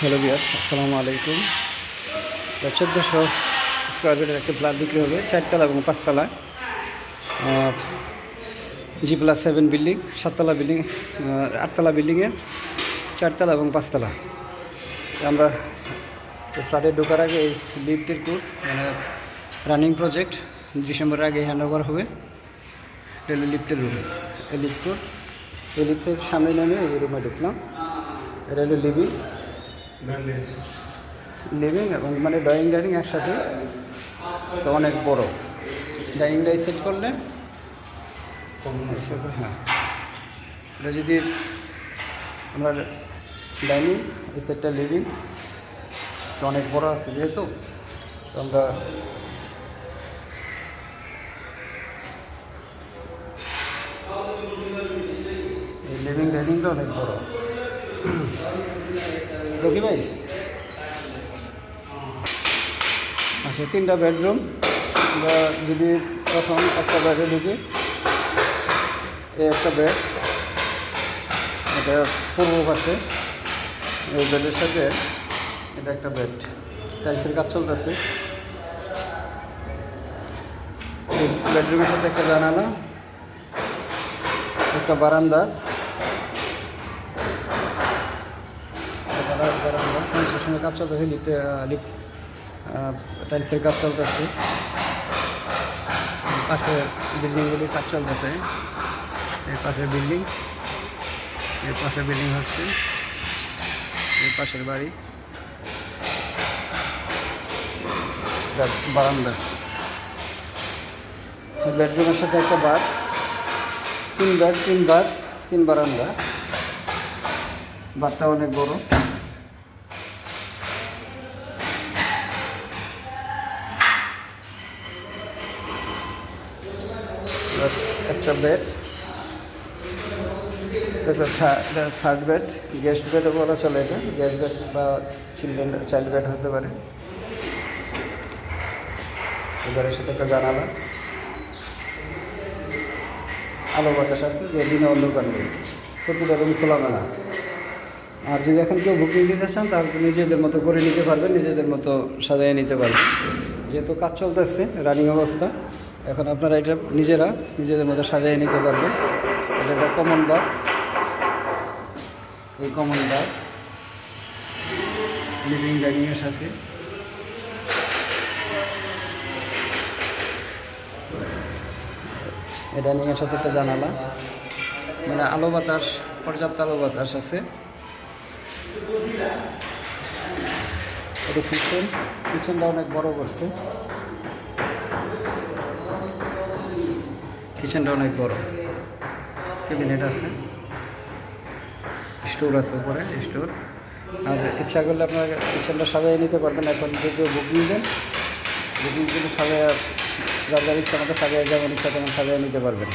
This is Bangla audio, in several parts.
হ্যালো বিয়ার আসসালামু আলাইকুম। চোদ্দোশো স্কোয়ার ফিটের একটা ফ্ল্যাট বিক্রি হবে, চারতলা এবং পাঁচতলা। জি প্লাস সেভেন বিল্ডিং সাততলা বিল্ডিং আটতলা বিল্ডিংয়ের চারতলা এবং পাঁচতলা। আমরা ফ্ল্যাটে ঢোকার আগে এই লিফটের কোড মানে রানিং প্রজেক্ট ডিসেম্বরের আগে হ্যান্ড ওভার হবে। হলো লিফটের রুম এই লিফট কোড এই লিফটের সামনে নামে এই রুমে ঢুকলাম। এটা হলো লিভিং লিভিং এবং মানে ড্রয়িং ডাইনিং একসাথে তো অনেক বড়। ডাইনিং ডাই সেট করলে? হ্যাঁ। এটা যদি আমরা ডাইনিং এই সেটটা লিভিং তো অনেক বড় আছে যেহেতু, তো আমরা এই লিভিং ডাইনিংটা অনেক বড়। রকি ভাই? আচ্ছা তিনটা বেডরুম আমরা যদি প্রথম একটা বেডে ঢুকি, এই একটা বেড এটা পূর্ব পাশে। এই বেডের সাথে এটা একটা বেড টাইলসের কাজ চলতেছে। বেডরুমের সাথে একটা জানালা, একটা বারান্দা। কাজ চলতেছে লিফটে লিফট টাইলসের কাজ চলতেছে। পাশে বিল্ডিংগুলির কাজ চলতেছে। এই পাশে বিল্ডিং এর পাশে বিল্ডিং হচ্ছে। এর পাশের বাড়ি। বারান্দা। বেডরুমের সাথে একটা বাথ তিন বেড তিন বাথ তিন বারান্দা। বাথটা অনেক বড়। একটা বেড এটা থার্ড বেড গেস্ট বেডও বলা চলে এটা গেস্ট বেড বা চিলড্রেন চাইল্ড বেড হতে পারে। এবারের সাথে একটা জানালা আলো বাতাস আছে, যে দিনে অন্ধকার নেই। প্রতিটা রুম খোলামেলা। আর যদি এখন কেউ বুকিং দিতে চান তাহলে নিজেদের মতো করে নিতে পারবেন, নিজেদের মতো সাজিয়ে নিতে পারবেন। যেহেতু কাজ চলতেছে রানিং অবস্থা। এখন আপনারা এটা নিজেরা নিজেদের মতো সাজিয়ে নিতে পারবেন। এটা একটা কমন বাথ এই কমন বাথ লিভিং ডাইনিংয়ের সাথে ডাইনিংয়ের সাথে একটা জানালা। মানে আলো বাতাস, পর্যাপ্ত আলো বাতাস আছে। এটা কিচেন কিচেনটা অনেক বড় করছে। কিচেনটা অনেক বড়। ক্যাবিনেট আছে। স্টোর আছে উপরে, স্টোর। আর ইচ্ছা করলে আপনারা কিচেনটা সাজিয়ে নিতে পারবেন। এখন যে কেউ বুকিং দেন বুকিং কিন্তু সাজিয়ে যার যার ইচ্ছা মতো সাজিয়ে, যেমন ইচ্ছা তেমন সাজিয়ে নিতে পারবেন।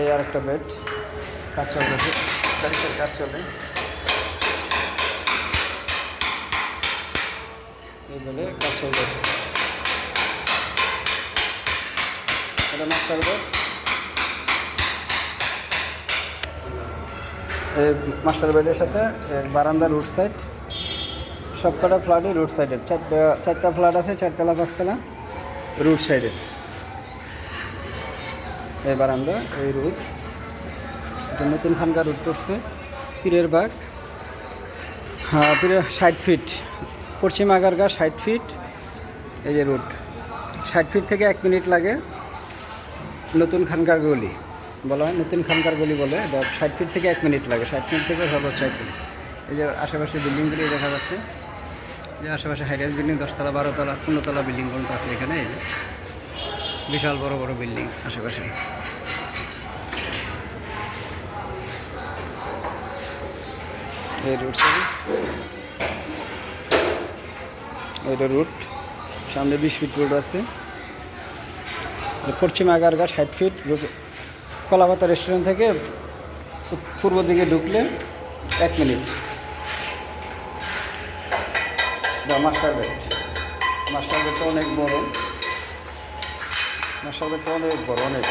এই আর একটা বেড কাজ চলতেছে। কাজ চলে। এটা এই মাস্টার বেডের সাথে বারান্দা রুট সাইড সবকটা ফ্ল্যাটই রুট সাইডের চারটা চারটা ফ্ল্যাট আছে, চারতলা, পাঁচতলা রুট সাইডের এই বারান্দা, এই রুট এটা নতুন খানকার রুট করছে। পীরের বাঘ হ্যাঁ পীরের ষাট ফিট পশ্চিম আগারগা ষাট ফিট এই যে রুট ষাট ফিট থেকে এক মিনিট লাগে নতুন খানকার গলি। বলা হয় নতুন খানকার গলি বলে, এটা ষাট ফিট থেকে এক মিনিট লাগে। ষাট মিনিট থেকে সর্বোচ্চ ষাট ফিট এই যে আশেপাশে বিল্ডিংগুলি দেখা যাচ্ছে। যে আশেপাশে হাইরাইজ বিল্ডিং দশতলা, বারোতলা, পনেরোতলা বিল্ডিং পর্যন্ত আছে এখানে। এই যে বিশাল বড় বড় বিল্ডিং আশেপাশে। এই রুট এটা রুট সামনে বিশ ফিট রোড আছে। পশ্চিম আগারগা ষাট ফিট কলাপাতা রেস্টুরেন্ট থেকে পূর্ব দিকে ঢুকলে এক মিনিট মাস্টার বেড মাস্টার বেডটা অনেক বড়। মাসাল্লাহটা অনেক বড়, অনেক।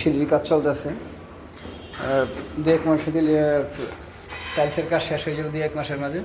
সিঁড়ির কাজ চলতেছে দু এক মাসে দিলে টাইলসের কাজ শেষ হয়ে যাবে দু এক মাসের মাঝে।